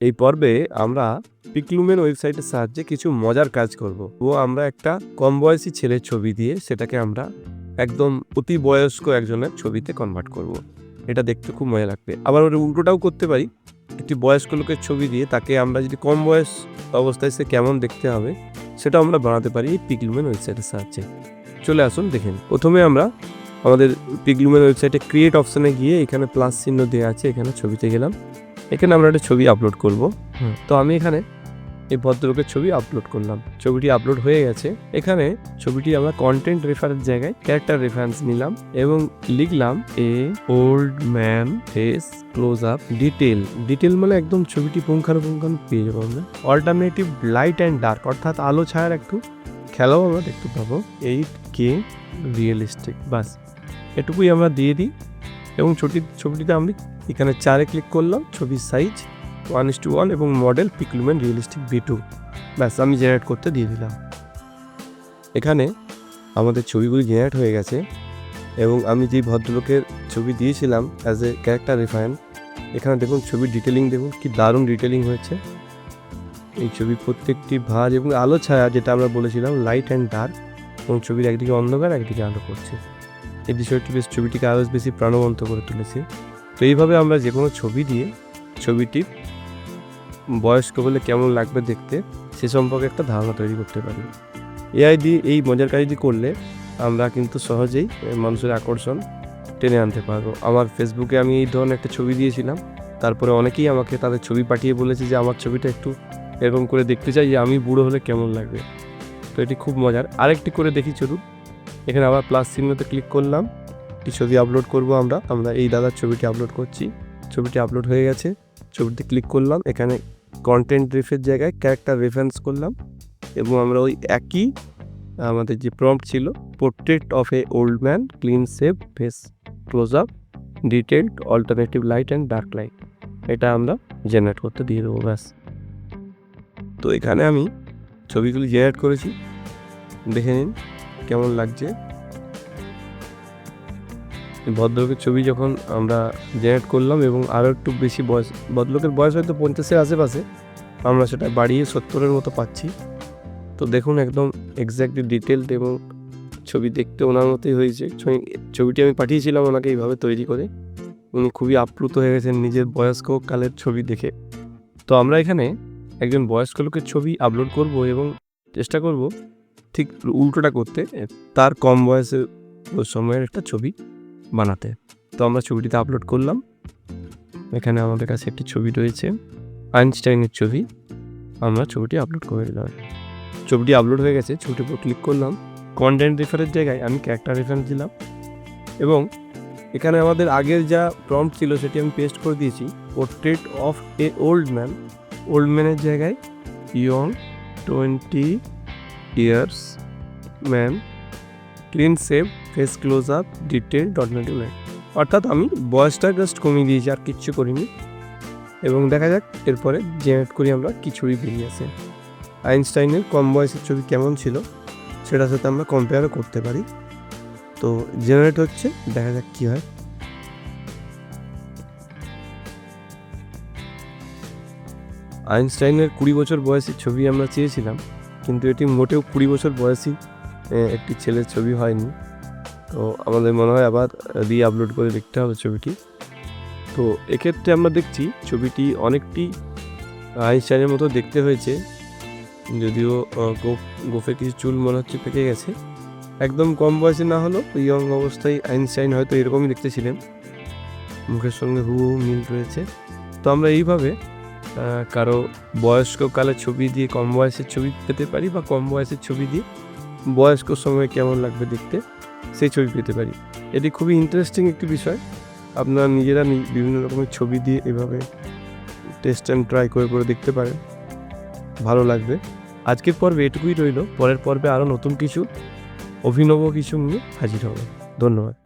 এই পর্বে আমরা পিকলুমেন ওয়েবসাইটের সাহায্যে কিছু মজার কাজ করব। ও আমরা একটা কম বয়সী ছেলের ছবি দিয়ে সেটাকে আমরা একদম অতি বয়স্ক একজনের ছবিতে কনভার্ট করব। এটা দেখতে খুব মজা লাগবে। আবার ওর উল্টোটাও করতে পারি। একটি বয়স্ক লোকের ছবি দিয়ে তাকে আমরা যদি কম বয়স অবস্থায় সে কেমন দেখতে হবে সেটা আমরা বানাতে পারি এই পিকলুমেন ওয়েবসাইটের সাহায্যে। চলে আসুন দেখেন প্রথমে আমরা আমাদের পিকলুমেন ওয়েবসাইটে ক্রিয়েট অপশানে গিয়ে এখানে প্লাস চিহ্ন দেওয়া আছে, এখানে ছবিতে গেলাম। এখানে আমরা একটা ছবি আপলোড করব। তো আমি এখানে এই ভদ্রলোকের ছবি আপলোড করলাম। ছবিটি আপলোড হয়ে গেছে। এখানে ছবিটি আমরা কন্টেন্ট রেফারেন্স জায়গায় ক্যারেক্টার রেফারেন্স নিলাম এবং লিখলাম a old man face close up detail detail মানে একদম ছবিটি পুঙ্খানুপুঙ্খানু পেয়ে যাব আমরা। অল্টারনেটিভ লাইট অ্যান্ড ডার্ক অর্থাৎ আলো ছায়ার একটু খেলাও আমরা দেখতে পাবো। এইট কে রিয়েলিস্টিক বাস এটুকুই আমরা দিয়ে দিই। এবং ছবি ছবিটিতে আমি এখানে চারে ক্লিক করলাম, ছবির size one is to one এবং মডেল পিকলুমেন রিয়েলিস্টিক বি টু ব্যাস, আমি জেনারেট করতে দিয়ে দিলাম। এখানে আমাদের ছবিগুলি জেনারেট হয়ে গেছে এবং আমি যেই ভদ্রলোকের ছবি দিয়েছিলাম অ্যাজ এ ক্যারেক্টার রেফারেন্স এখানে দেখুন ছবির ডিটেলিং দেখুন কি দারুণ ডিটেলিং হয়েছে। এই ছবির প্রত্যেকটি ভাঁজ এবং আলো ছায়া, যেটা আমরা বলেছিলাম লাইট অ্যান্ড ডার্ক এবং ছবির একদিকে অন্ধকার, একদিকে আলো করছে। এই বিষয়টি বেশ ছবিটিকে আরও বেশি প্রাণবন্ত করে তুলেছে। তো এইভাবে আমরা যে কোনো ছবি দিয়ে, ছবিটি বয়স্ক হলে কেমন লাগবে দেখতে, সে সম্পর্কে একটা ধারণা তৈরি করতে পারি। এআই দিয়ে এই মজার কাজটি করলে আমরা কিন্তু সহজেই মানুষের আকর্ষণ টেনে আনতে পারব। আমার ফেসবুকে আমি এই ধরনের একটা ছবি দিয়েছিলাম। তারপরে অনেকেই আমাকে তাদের ছবি পাঠিয়ে বলেছে যে, আমার ছবিটা একটু এরকম করে দেখতে চাই যে, আমি বুড়ো হলে কেমন লাগবে? তো এটি খুব মজার। আরেকটি করে দেখি চলুন। এখানে আবার প্লাস চিহ্নতে ক্লিক করলাম। একটি ছবি আপলোড করব আমরা। আমরা এই দাদার ছবিটি আপলোড করছি। ছবিটি আপলোড হয়ে গেছে। ছবিতে ক্লিক করলাম। এখানে কন্টেন্ট রিফের জায়গায় ক্যারেক্টার রেফারেন্স করলাম। এবং আমরা ওই একই আমাদের যে প্রম্পট ছিল portrait of a old man clean shave face close up detailed alternative light and dark light এটা আমরা জেনারেট করতে দিয়ে দেবো, ব্যাস। তো এখানে আমি ছবিগুলি জেনারেট করেছি। দেখে নিন। কেমন লাগছে? ভদ্রলোকের ছবি যখন আমরা জেনারেট করলাম এবং আরও একটু বেশি বয়স, ভদ্রলোকের বয়স হয়তো পঞ্চাশের আশেপাশে, আমরা সেটা বাড়িয়ে সত্তরের মতো পাচ্ছি। তো দেখুন একদম এক্স্যাক্টলি ডিটেলড এবং ছবি দেখতে ওনার মতোই হয়েছে। ছবিটি আমি পাঠিয়েছিলাম ওনাকে এইভাবে তৈরি করে। উনি খুবই আপ্লুত হয়ে গেছেন নিজের বয়স্ক কালের ছবি দেখে। তো আমরা এখানে একজন বয়স্ক লোকের ছবি আপলোড করব এবং চেষ্টা করব ঠিক উল্টোটা করতে তার কম বয়সে সময়ের একটা ছবি বানাতে। তো আমরা ছবিটিতে আপলোড করলাম। এখানে আমাদের কাছে একটি ছবি রয়েছে, আইনস্টাইনের ছবি। আমরা ছবিটি আপলোড করে দিলাম। ছবিটি আপলোড হয়ে গেছে, ছবিটির উপর ক্লিক করলাম। কন্টেন্ট রেফারেন্স জায়গায় আমি ক্যারেক্টার রেফারেন্স দিলাম। এবং এখানে আমাদের আগের যা প্রম্পট ছিল সেটি আমি পেস্ট করে দিয়েছি portrait of a old man old ম্যানের জায়গায় young twenty years man clean shave face close up detail alternative light অর্থাৎ আমি বয়সটা জাস্ট কমিয়ে দিয়েছি, আর কিচ্ছু করিনি। এবং দেখা যাক, এরপরে জেনারেট করি আমরা কিছুই বেরিয়ে আসে আইনস্টাইনের কম বয়সের ছবি কেমন ছিল, সেটার সাথে আমরা কম্পেয়ারও করতে পারি। তো জেনারেট হচ্ছে, দেখা যাক কী হয়। আইনস্টাইনের কুড়ি বছর বয়সের ছবি আমরা চেয়েছিলাম। কিন্তু এটি মোটেও কুড়ি বছর বয়সী একটি ছেলের ছবি হয়নি। তো আমাদের মনে হয় আবার রি আপলোড করে দেখতে হবে ছবিটি। তো এক্ষেত্রে আমরা দেখছি ছবিটি অনেকটি আইনস্টাইনের মতো দেখতে হয়েছে, যদিও গোফ, গোফের কিছু চুল মনে হচ্ছে পেকে গেছে। একদম কম বয়সে না হলেও ইয়ং অবস্থায় আইনস্টাইন হয়তো এরকমই দেখতে ছিলেন মুখের সঙ্গে হু মিল রয়েছে। তো আমরা এইভাবে কারও বয়স্ক কালের ছবি দিয়ে, কম বয়সের ছবি পেতে পারি বা কম বয়সের ছবি দিয়ে, বয়স্ক সময় কেমন লাগবে দেখতে, সেই ছবি পেতে পারি। এটি খুবই ইন্টারেস্টিং একটি বিষয়। আপনারা নিজেরা বিভিন্ন রকমের ছবি দিয়ে এভাবে টেস্ট অ্যান্ড ট্রাই করে করে দেখতে পারেন। ভালো লাগবে। আজকের পর্বে এটুকুই রইল। পরের পর্বে আরও নতুন কিছু, অভিনব কিছু নিয়ে হাজির হবে। ধন্যবাদ।